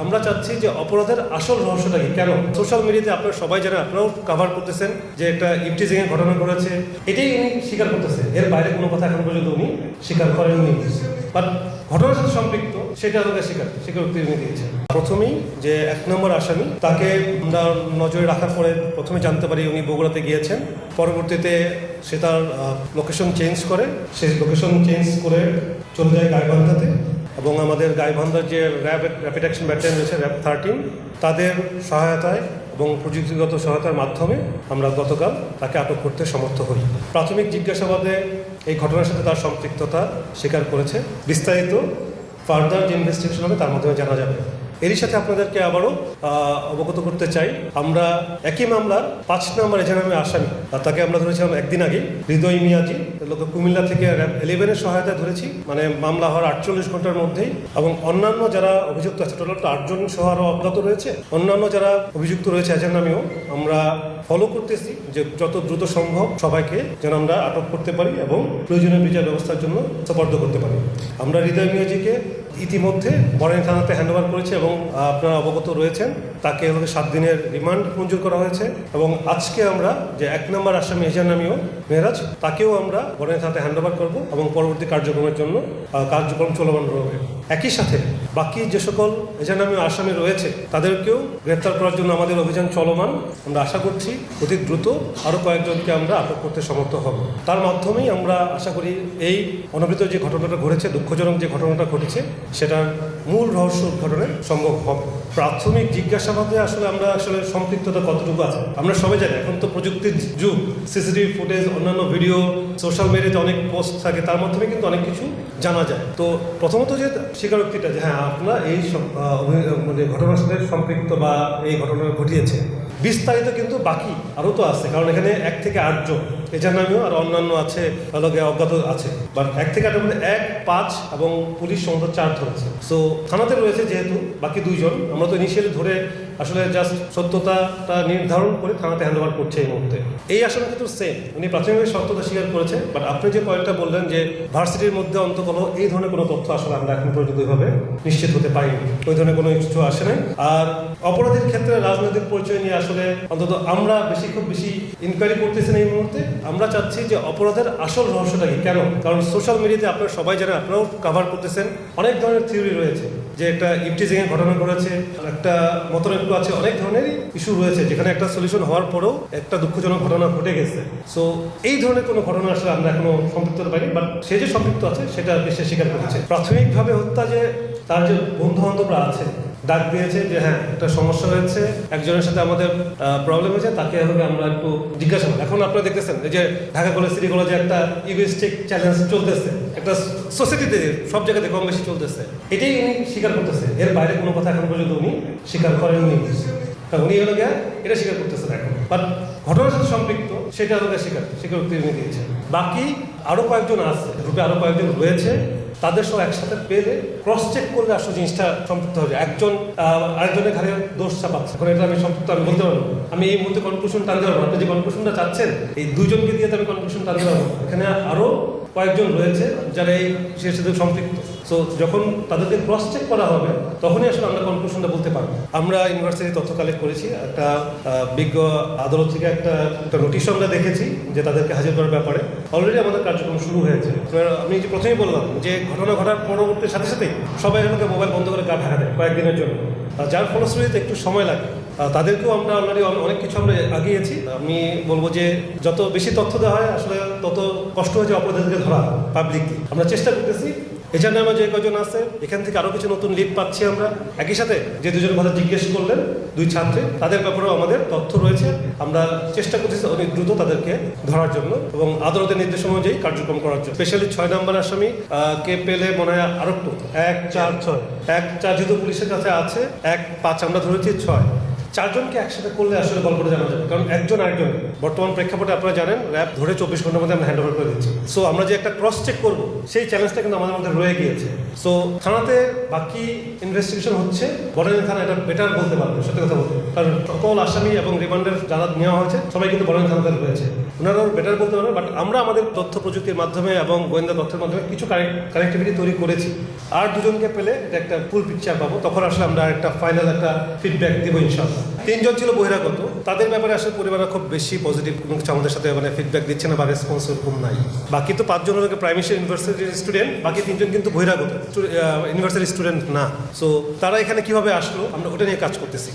আমরা চাচ্ছি যে অপরাধের আসল রহস্যটা কি? কেন? সোশ্যাল মিডিয়াতে আপনারা সবাই জানেন, আপনারাও কাভার করতেছেন যে একটা ইফটিজিং এর ঘটনা ঘটেছে। এটাই উনি স্বীকার করতেছে। এর বাইরে কোনো কথা এখন পর্যন্ত উনি স্বীকার করেননি। বাট ঘটনার সাথে সম্পৃক্ত, সেটা আমাদের স্বীকার স্বীকারোক্তি উনি দিয়েছেন। প্রথমেই যে এক নম্বর আসামি, তাকে আমরা নজরে রাখার পরে প্রথমে জানতে পারি উনি বগুড়াতে গিয়েছেন। পরবর্তীতে সে তার লোকেশন চেঞ্জ করে, সে লোকেশন চেঞ্জ করে চলে যায় গাইবান্ধাতে। এবং আমাদের গাইবান্ধার যে র্যাব র্যাপিড অ্যাকশন ব্যাটালিয়ন রয়েছে, র্যাব থার্টিন তাদের সহায়তায় এবং প্রযুক্তিগত সহায়তার মাধ্যমে আমরা গতকাল তাকে আটক করতে সমর্থ হই। প্রাথমিক জিজ্ঞাসাবাদে এই ঘটনার সাথে তার সম্পৃক্ততা স্বীকার করেছে। বিস্তারিত ফার্দার যে ইনভেস্টিগেশন হবে, তার মাধ্যমে জানা যাবে। এরই সাথে আপনাদেরকে আবারও অবগত করতে চাই, আমরা একই মামলার পাঁচ নম্বর এজানামে আসামি তাকে আমরা ধরেছিলাম একদিন আগে, হৃদয় মিয়াজি। লোক কুমিল্লা থেকে ইলেভেনের সহায়তা ধরেছি মানে মামলা হওয়ার আটচল্লিশ ঘণ্টার মধ্যেই। এবং অন্যান্য যারা অভিযুক্ত আছে, টোটাল তো আটজন সহ আরও অজ্ঞাত রয়েছে, অন্যান্য যারা অভিযুক্ত রয়েছে এজানামেও আমরা ফলো করতেছি যে যত দ্রুত সম্ভব সবাইকে যেন আমরা আটক করতে পারি এবং প্রয়োজনীয় বিচার ব্যবস্থার জন্য সুপর্দ করতে পারি। আমরা হৃদয় মিয়াজিকে ইতিমধ্যে বরেন থানাতে হ্যান্ডওভার করেছে এবং আপনারা অবগত রয়েছেন, তাকে এভাবে সাত দিনের রিমান্ড মঞ্জুর করা হয়েছে এবং আজকে আমরা যে এক নম্বর আসামি এজার নামীয় মেহরাজ, তাকেও আমরা বরেন থানাতে হ্যান্ডওভার করব এবং পরবর্তী কার্যক্রমের জন্য কার্যক্রম চলমান রবে। একই সাথে বাকি যে সকল এজার নামীয় আসামি রয়েছে, তাদেরকেও গ্রেপ্তার করার জন্য আমাদের অভিযান চলমান। আমরা আশা করছি অতি দ্রুত আরও কয়েকজনকে আমরা আটক করতে সমর্থ হব। তার মাধ্যমেই আমরা আশা করি এই অনবৃত যে ঘটনাটা ঘটেছে, দুঃখজনক যে ঘটনাটা ঘটেছে, সেটার মূল রহস্য উদ্ঘাটনে সম্ভব হবে। প্রাথমিক জিজ্ঞাসাবাদে আসলে আমরা আসলে সম্পৃক্ততা কতটুকু আছে? আমরা সবাই জানি, এখন তো প্রযুক্তির যুগ। সিসিটিভি ফুটেজ, অন্যান্য ভিডিও, সোশ্যাল মিডিয়াতে অনেক পোস্ট থাকে, তার মাধ্যমে কিন্তু অনেক কিছু জানা যায়। তো প্রথমত যে স্বীকারোক্তিটা যে হ্যাঁ আপনারা এই মানে ঘটনার সাথে সম্পৃক্ত বা এই ঘটনা ঘটিয়েছে। বিস্তারিত কিন্তু বাকি আরও তো আছে, কারণ এখানে এক থেকে আটজন। এজার নামেও আর অন্যান্য আছে আলোকে অজ্ঞাত আছে। বাট এক থেকে আটের মধ্যে এক, পাঁচ এবং পুলিশ সমস্ত চার ধরেছে সো থানাতে রয়েছে যেহেতু, বাকি দুইজন। আমরা তো ইনিশিয়ালি ধরে আসলে জাস্ট সত্যতাটা নির্ধারণ করে থানাতে হ্যান্ড ওভার করছে এই মুহূর্তে। এই আসলে কিন্তু সেম উনি প্রাথমিকভাবে সত্যতা স্বীকার করেছে বাট আপনি যে পয়েন্টটা বললেন যে ভার্সিটির মধ্যে অন্তত এই ধরনের কোনো তথ্য আসলে আমরা এখন পর্যন্ত ওইভাবে নিশ্চিত হতে পারিনি ওই ধরনের কোনো কিছু আসে নাই। আর অপরাধীর ক্ষেত্রে রাজনৈতিক পরিচয় নিয়ে আসলে অন্তত আমরা বেশি, খুব বেশি ইনকোয়ারি করতেছি না এই মুহূর্তে। আমরা চাচ্ছি যে অপরাধের আসল রহস্যটা কি? কেন? কারণ সোশ্যাল মিডিয়াতে আপনারা সবাই জানেন, আপনারাও কাভার করতেছেন। অনেক ধরনের থিওরি রয়েছে যে একটা ইফটিজিং এর ঘটনা করেছে একটা মতন একটু আছে, অনেক ধরনের ইস্যু রয়েছে, যেখানে একটা সলিউশন হওয়ার পরেও একটা দুঃখজনক ঘটনা ঘটে গেছে। সো এই ধরনের কোনো ঘটনা আসলে আমরা এখনও সম্পৃক্ত হতে পারিনি বাট সে যে সম্পৃক্ত আছে, সেটা সে স্বীকার করেছে। প্রাথমিকভাবে হত্যা যে, তার যে বন্ধু বান্ধবরা আছে ডাক দিয়েছে যে হ্যাঁ একটা সমস্যা হয়েছে, একজনের সাথে আমাদের প্রবলেম হয়েছে, তাকে হবে আমরা একটু জিজ্ঞাসা। এখন আপনারা দেখতেছেন যে ঢাকা কলেজ, সিটি কলেজে একটা ইউএসটিক চ্যালেঞ্জ চলতেছে, একটা সোসাইটিতে সব জায়গাতে কম বেশি চলতেছে। এটাই উনি স্বীকার করতেছে। এর বাইরে কোনো কথা এখন পর্যন্ত উনি স্বীকার করেননি। উনি হলো গিয়ে, এটা স্বীকার করতেছে এখন। বাট ঘটনার সাথে সম্পৃক্ত, সেটা হলো স্বীকার, স্বীকারোক্তি উনি দিয়েছেন। বাকি আরও কয়েকজন আছে, গ্রুপে আরও কয়েকজন রয়েছে। তাদের সব একসাথে পেলে ক্রস চেক করলে আসলে জিনিসটা সম্পৃক্ত হবে একজন আরেকজনের ঘরে দোষ চাপাচ্ছে। এখন এটা আমি সম্পৃক্ত, আমি বলতে পারব আমি এই মুহূর্তে কনক্লুশন টানতে পারব আপনি যে কনক্লুশনটা চাচ্ছেন, এই দুজনকে দিয়ে তো আমি কনক্লুশন টানতে পারব এখানে আরও কয়েকজন রয়েছে যারা এই বিশেষ সাথে সম্পৃক্ত। সো যখন তাদেরকে ক্রস চেক করা হবে, তখনই আসলে আমরা কনক্লুশনটা বলতে পারব। আমরা ইউনিভার্সিটি তথ্য কালেক্ট করেছি, একটা বিজ্ঞ আদালত থেকে একটা একটা নোটিশ আমরা দেখেছি যে তাদেরকে হাজির করার ব্যাপারে। অলরেডি আমাদের কার্যক্রম শুরু হয়েছে। আমি যে প্রথমেই বললাম যে ঘটনা ঘটার পরবর্তী সাথে সাথেই সবাই আমাকে মোবাইল বন্ধ করে গা ঢাকা দেয় কয়েকদিনের জন্য। যার ফলশ্রুতিতে একটু সময় লাগে তাদেরকেও আমরা অলরেডি অনেক কিছু আমরা আগিয়েছি আমি বলব যে যত বেশি তথ্য দেওয়া হয়, আসলে তত কষ্ট হয়েছে অপরাধীদেরকে ধরা পাবলিকলি আমরা চেষ্টা করতেছি। এছাড়া নামে যে কজন আছে, এখান থেকে আরও কিছু নতুন লিড পাচ্ছি আমরা। একই সাথে যে দুজন কথা জিজ্ঞেস করলেন, দুই ছাত্রী, তাদের ব্যাপারেও আমাদের তথ্য রয়েছে। আমরা চেষ্টা করতেছি অনেক দ্রুত তাদেরকে ধরার জন্য এবং আদালতের নির্দেশ অনুযায়ী কার্যক্রম করার জন্য। স্পেশালি ছয় নম্বর আসামি কে পেলে মনে হয় আরও এক চার ছয়। এক চার যেহেতু পুলিশের কাছে আছে, এক পাঁচ আমরা ধরেছি ছয়। চারজনকে একসাথে করলে আসলে গল্পটা জানা যাবে। কারণ একজন আরেকজন। বর্তমান প্রেক্ষাপটে আপনারা জানেন র্যাব ধরে চব্বিশ ঘণ্টার মধ্যে আমরা হ্যান্ড ওভার করে দিচ্ছি। সো আমরা যে একটা ক্রস চেক করব, সেই চ্যালেঞ্জটা কিন্তু আমাদের মধ্যে রয়ে গিয়েছে। সো থানাতে বাকি ইনভেস্টিগেশন হচ্ছে। বনানী থানা এটা বেটার বলতে পারবে, সত্যি কথা বলতে। কারণ সকল আসামি এবং রিমান্ডের যারা নেওয়া হয়েছে, সবাই কিন্তু বনানী থানাতে রয়েছে। ওনারাও বেটার বলতে পারবে বাট আমরা আমাদের তথ্য প্রযুক্তির মাধ্যমে এবং গোয়েন্দা তথ্যের মাধ্যমে কিছু কানেক্টিভিটি তৈরি করেছি। আর দুজনকে পেলে এটা একটা ফুল পিকচার পাবো। তখন আসলে আমরা একটা ফাইনাল একটা ফিডব্যাক দেবো ইনশাল্লাহ তিনজন ছিল বহিরাগত। তাদের ব্যাপারে আসলে পরিবাররা খুব বেশি পজিটিভ আমাদের সাথে মানে ফিডব্যাক দিচ্ছে না বা রেসপন্স ওরকম নাই। বাকি তো পাঁচজন হলো প্রাইমেশন ইউনিভার্সিটির স্টুডেন্ট বাকি তিনজন কিন্তু বহিরাগত ইউনিভার্সিটির স্টুডেন্ট না। সো তারা এখানে কীভাবে আসলো, আমরা ওটা নিয়ে কাজ করতেছি।